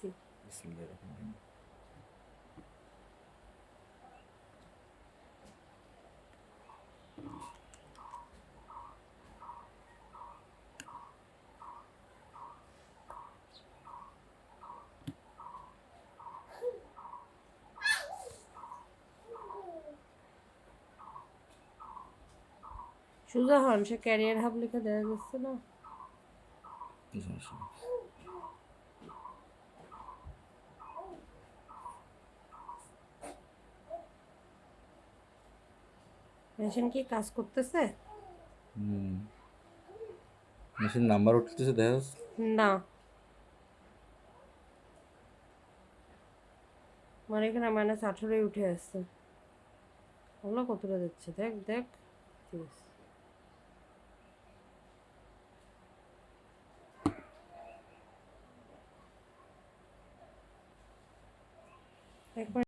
দিছি সুজা হন সে career hub লেখা দেখা যাচ্ছে না মেশিন কি কাজ করতেছে? হুম। মেশিন নাম্বার উঠতেছে দেখা যাচ্ছে? না। আমার এখানে মাইনাস আঠারোই উঠে আসছে। ওগুলো কতটা যাচ্ছে দেখ দেখ। ঠিক আছে একবার